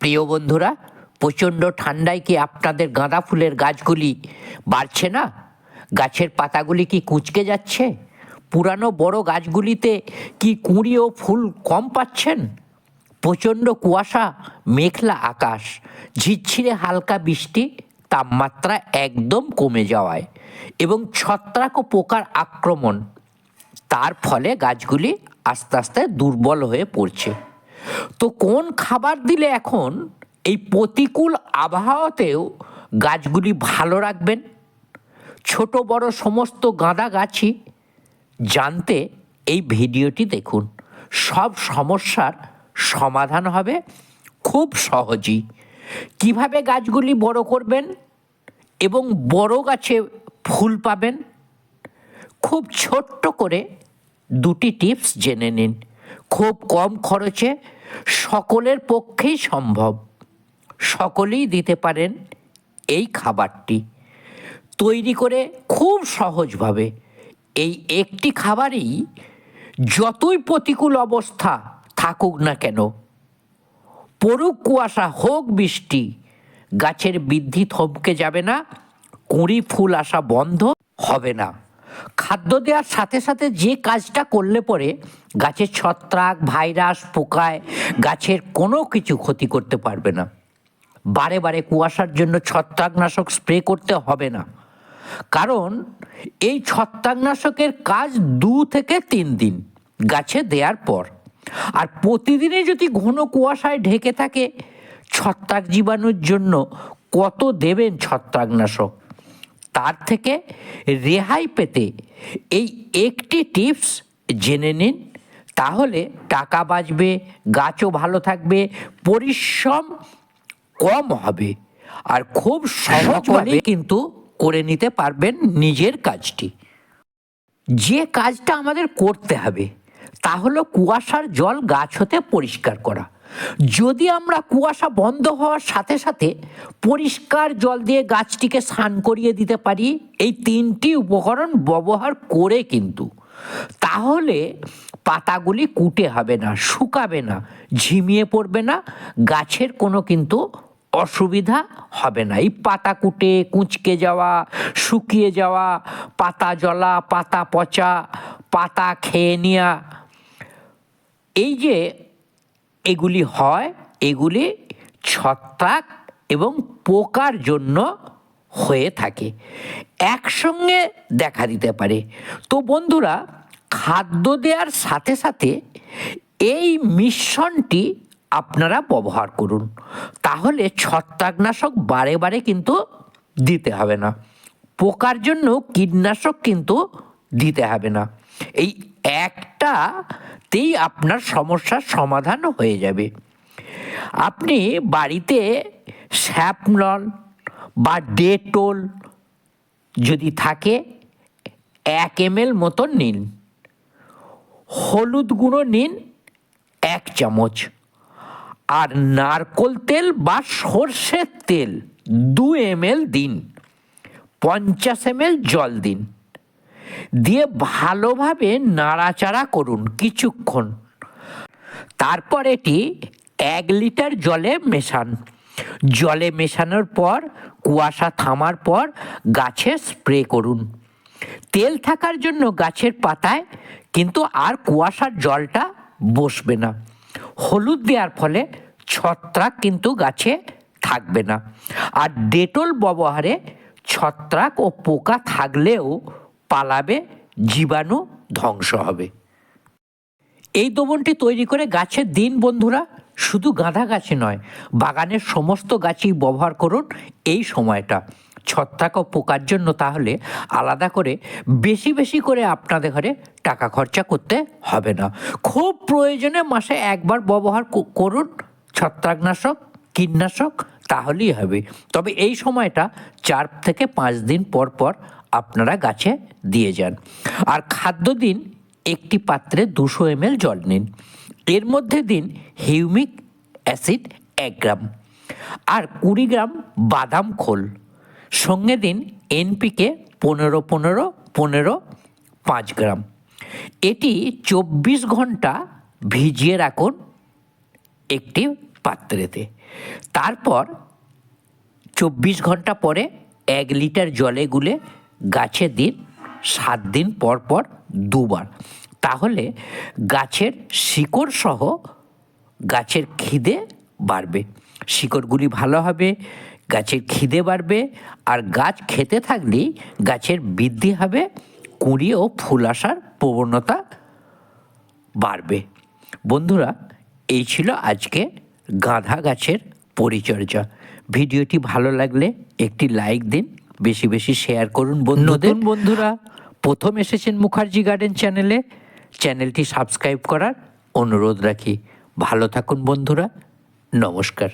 প্রিয় বন্ধুরা, প্রচণ্ড ঠান্ডায় কি আপনাদের গাঁদা ফুলের গাছগুলি বাড়ছে না? গাছের পাতাগুলি কি কুচকে যাচ্ছে? পুরানো বড় গাছগুলিতে কি কুঁড়ি ও ফুল কম পাচ্ছেন? প্রচণ্ড কুয়াশা, মেঘলা আকাশ, ঝিরঝিরে হালকা বৃষ্টি, তাপমাত্রা একদম কমে যাওয়ায় এবং ছত্রাক ও পোকার আক্রমণ। তার ফলে গাছগুলি আস্তে আস্তে দুর্বল হয়ে পড়ছে। তো কোন খাবার দিলে এখন এই প্রতিকূল আবহাওয়াতেও গাছগুলি ভালো রাখবেন? ছোট, বড় সমস্ত গাঁদা গাছই জানতে এই ভিডিওটি দেখুন। সব সমস্যার সমাধান হবে খুব সহজেই। কীভাবে গাছগুলি বড় করবেন এবং বড় গাছে ফুল পাবেন? খুব ছোট্ট করে দুটি টিপস জেনে নিন। খুব কম খরচে সকলের পক্ষেই সম্ভব। সকলেই দিতে পারেন এই খাবারটি। তৈরি করে খুব সহজভাবে এই একটি খাবারই যতই প্রতিকূল অবস্থা থাকুক না কেন পড়ুক কুয়াশা হোক বৃষ্টি, গাছের বৃদ্ধি থমকে যাবে না, কুঁড়ি ফুল আসা বন্ধ হবে না। খাদ্য দেওয়ার সাথে সাথে যে কাজটা করলে পরে গাছের ছত্রাক, ভাইরাস, পোকায় গাছের কোনো কিছু ক্ষতি করতে পারবে না। বারে বারে কুয়াশার জন্য ছত্রাকনাশক স্প্রে করতে হবে না। কারণ এই ছত্রাকনাশকের কাজ দু থেকে তিন দিন গাছে দেওয়ার পর। আর প্রতিদিনে যদি ঘন কুয়াশায় ঢেকে থাকে, ছত্রাক জীবাণুর জন্য কত দেবেন ছত্রাকনাশক? তার থেকে রেহাই পেতে এই একটি টিপস জেনে নিন। তাহলে টাকা বাঁচবে গাছও ভালো থাকবে পরিশ্রম কম হবে আর খুব সহজভাবে কিন্তু করে নিতে পারবেন নিজের কাজটি। যে কাজটা আমাদের করতে হবে তা হলো কুয়াশার জল গাছ হতে পরিষ্কার করা। যদি আমরা কুয়াশা বন্ধ হওয়ার সাথে সাথে পরিষ্কার জল দিয়ে গাছটিকে স্নান করিয়ে দিতে পারি, এই তিনটি উপকরণ ব্যবহার করে কিন্তু। তাহলে পাতাগুলি কুটে হবে না, শুকাবে না, ঝিমিয়ে পড়বে না, গাছের কোনো কিন্তু অসুবিধা হবে না। এই পাতা কুটে, কুঁচকে যাওয়া, শুকিয়ে যাওয়া, পাতা জলা, পাতা পচা, পাতা খেয়ে নেওয়া এই যে এগুলি হয়, এগুলি ছত্রাক এবং পোকার জন্য হয়ে থাকে। একসঙ্গে দেখা দিতে পারে। তো বন্ধুরা, খাদ্য দেওয়ার সাথে সাথে এই মিশ্রণটি আপনারা ব্যবহার করুন। তাহলে ছত্রাকনাশক বারে বারে কিন্তু দিতে হবে না। পোকার জন্য কীটনাশক কিন্তু দিতে হবে না। এই একটাতেই আপনার সমস্যার সমাধান হয়ে যাবে। আপনি বাড়িতে স্যাপলন বা ডেটল যদি থাকে, এক এম এল মতন নিন। হলুদ গুঁড়ো নিন, এক চামচ। আর নারকোল তেল বা সর্ষের তেল দু এম দিন। পঞ্চাশ এম জল দিন। দিয়ে ভালোভাবে নাড়াচাড়া করুন কিছুক্ষণ। তারপর এটি এক লিটার জলে মেশান। জলে মেশানোর পর, কুয়াশা থামার পর গাছে স্প্রে করুন। তেল থাকার জন্য গাছের পাতায়, কিন্তু আর কুয়াশার জলটা বসবে না। হলুদ দেওয়ার ফলে ছত্রাক কিন্তু গাছে থাকবে না। আর ডেটল ব্যবহারে ছত্রাক ও পোকা থাকলেও পালাবে, জীবাণু ধ্বংস হবে। এই দ্রবণটি তৈরি করে গাছের দিন, বন্ধুরা, শুধু গাঁদা গাছে নয়, বাগানের সমস্ত গাছই ব্যবহার করুন এই সময়টা। ছত্রাক ও পোকার জন্য তাহলে আলাদা করে বেশি বেশি করে আপনাদের ঘরে টাকা খরচা করতে হবে না। খুব প্রয়োজনে মাসে একবার ব্যবহার করুন ছত্রাকনাশক, কীটনাশক তাহলেই হবে। তবে এই সময়টা চার থেকে পাঁচ দিন পর পর আপনারা গাছে দিয়ে যান। আর খাদ্য দিন একটি পাত্রে দুশো এমএল জল নিন। এর মধ্যে দিন হিউমিক অ্যাসিড এক গ্রাম আর কুড়ি গ্রাম বাদাম খোল। সঙ্গে দিন এনপিকে পনেরো পনেরো পনেরো পাঁচ গ্রাম। এটি চব্বিশ ঘণ্টা ভিজিয়ে রাখুন একটি পাত্রেতে। তারপর চব্বিশ ঘণ্টা পরে এক লিটার জলে গুলে গাছে দিন, সাত দিন পর পর দুবার। তাহলে গাছের শিকড় সহ গাছের খিদে বাড়বে। শিকড়গুলি ভালো হবে, গাছের খিদে বাড়বে, আর গাছ খেতে থাকলেই গাছের বৃদ্ধি হবে, কুঁড়ি ও ফুল আসার প্রবণতা বাড়বে। বন্ধুরা, এই ছিল আজকে গাঁদা গাছের পরিচর্যা। ভিডিওটি ভালো লাগলে একটি লাইক দিন, বেশি বেশি শেয়ার করুন বন্ধুদের। বন্ধুরা, প্রথম এসেছেন মুখার্জি গার্ডেন চ্যানেলে, চ্যানেলটি সাবস্ক্রাইব করার অনুরোধ রাখি। ভালো থাকুন বন্ধুরা, নমস্কার।